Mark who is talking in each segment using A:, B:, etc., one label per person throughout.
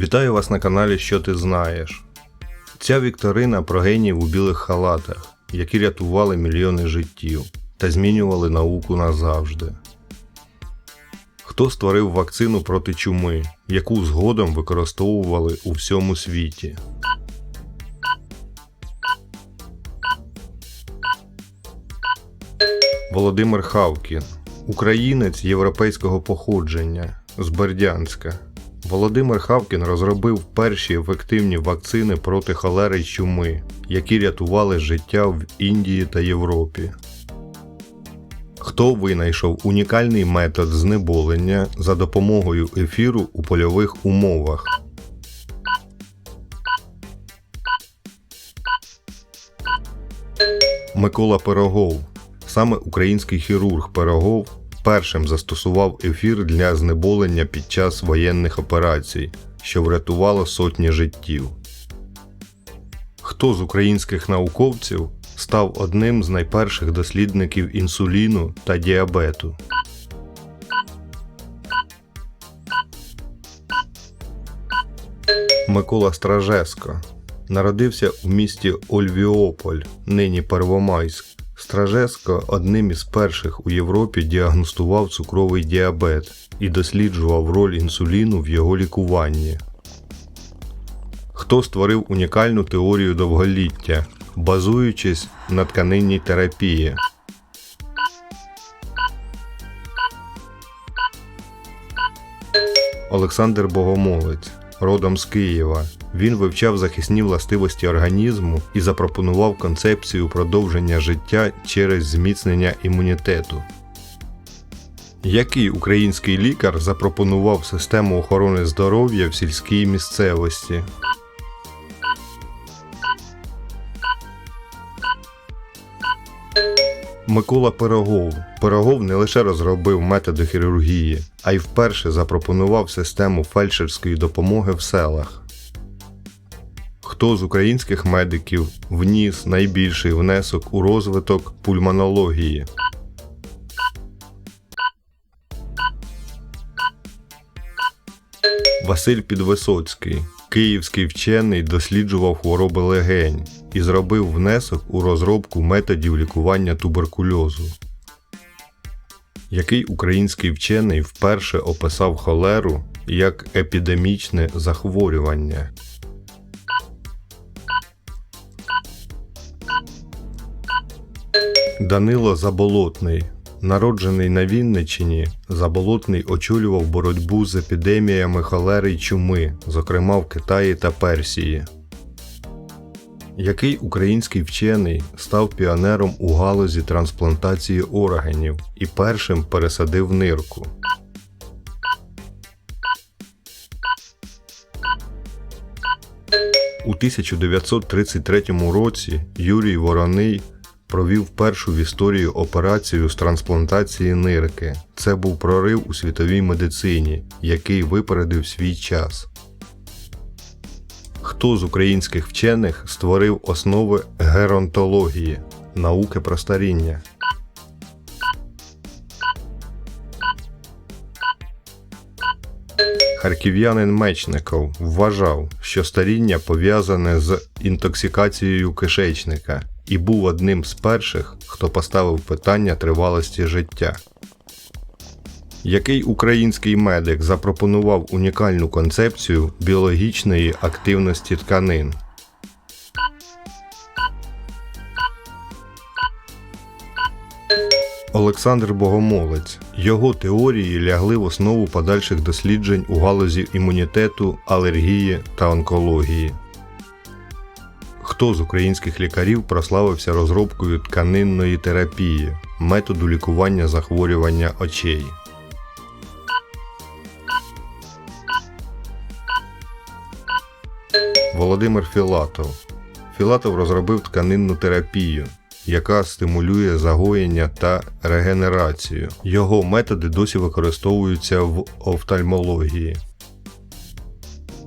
A: Вітаю вас на каналі Що ти знаєш. Ця вікторина про геніїв у білих халатах, які рятували мільйони життів та змінювали науку назавжди. Хто створив вакцину проти чуми, яку згодом використовували у всьому світі? Володимир Хавкін, українець європейського походження з Бердянська. Володимир Хавкін розробив перші ефективні вакцини проти холери чуми, які рятували життя в Індії та Європі. Хто винайшов унікальний метод знеболення за допомогою ефіру у польових умовах? Микола Пирогов. Саме український хірург Пирогов першим застосував ефір для знеболення під час воєнних операцій, що врятувало сотні життів. Хто з українських науковців став одним з найперших дослідників інсуліну та діабету? Микола Стражеско народився у місті Ольвіополь, нині Первомайськ. Стражеско одним із перших у Європі діагностував цукровий діабет і досліджував роль інсуліну в його лікуванні. Хто створив унікальну теорію довголіття, базуючись на тканинній терапії? Олександр Богомолець, родом з Києва. Він вивчав захисні властивості організму і запропонував концепцію продовження життя через зміцнення імунітету. Який український лікар запропонував систему охорони здоров'я в сільській місцевості? Микола Пирогов. Пирогов не лише розробив методи хірургії, а й вперше запропонував систему фельдшерської допомоги в селах. Хто з українських медиків вніс найбільший внесок у розвиток пульмонології? Василь Підвисоцький, київський вчений, досліджував хвороби легень і зробив внесок у розробку методів лікування туберкульозу. Який український вчений вперше описав холеру як епідемічне захворювання? Данило Заболотний. Народжений на Вінниччині, Заболотний очолював боротьбу з епідеміями холери й чуми, зокрема в Китаї та Персії. Який український вчений став піонером у галузі трансплантації органів і першим пересадив нирку? У 1933 році Юрій Вороний провів першу в історії операцію з трансплантації нирки. Це був прорив у світовій медицині, який випередив свій час. Хто з українських вчених створив основи геронтології, науки про старіння? Харків'янин Мечников вважав, що старіння пов'язане з інтоксикацією кишечника і був одним з перших, хто поставив питання тривалості життя. Який український медик запропонував унікальну концепцію біологічної активності тканин? Олександр Богомолець. Його теорії лягли в основу подальших досліджень у галузі імунітету, алергії та онкології. Хто з українських лікарів прославився розробкою тканинної терапії, методу лікування захворювання очей? Володимир Філатов. Філатов розробив тканинну терапію, яка стимулює загоєння та регенерацію. Його методи досі використовуються в офтальмології.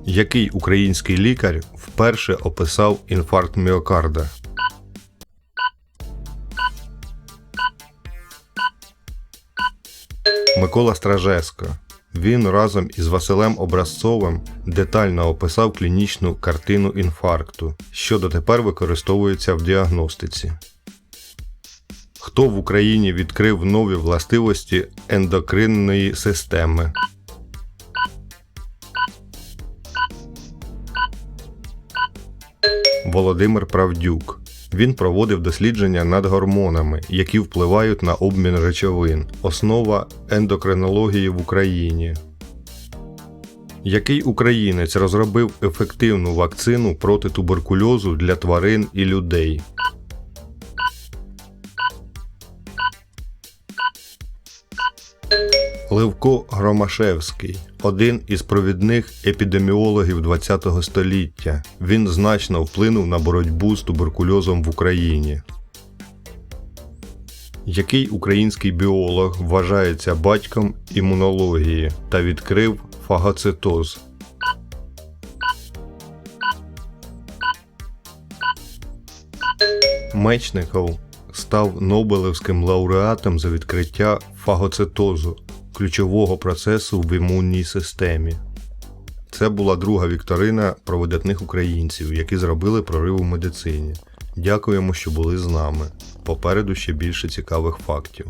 A: Який український лікар вперше описав інфаркт міокарда? Микола Стражеско. Він разом із Василем Образцовим детально описав клінічну картину інфаркту, що дотепер використовується в діагностиці. Хто в Україні відкрив нові властивості ендокринної системи? Володимир Правдюк. Він проводив дослідження над гормонами, які впливають на обмін речовин, основа ендокринології в Україні. Який українець розробив ефективну вакцину проти туберкульозу для тварин і людей? Левко Громашевський один із провідних епідеміологів ХХ століття. Він значно вплинув на боротьбу з туберкульозом в Україні. Який український біолог вважається батьком імунології та відкрив фагоцитоз? Мечников став Нобелевським лауреатом за відкриття фагоцитозу, ключового процесу в імунній системі. Це була друга вікторина про видатних українців, які зробили прорив у медицині. Дякуємо, що були з нами. Попереду ще більше цікавих фактів.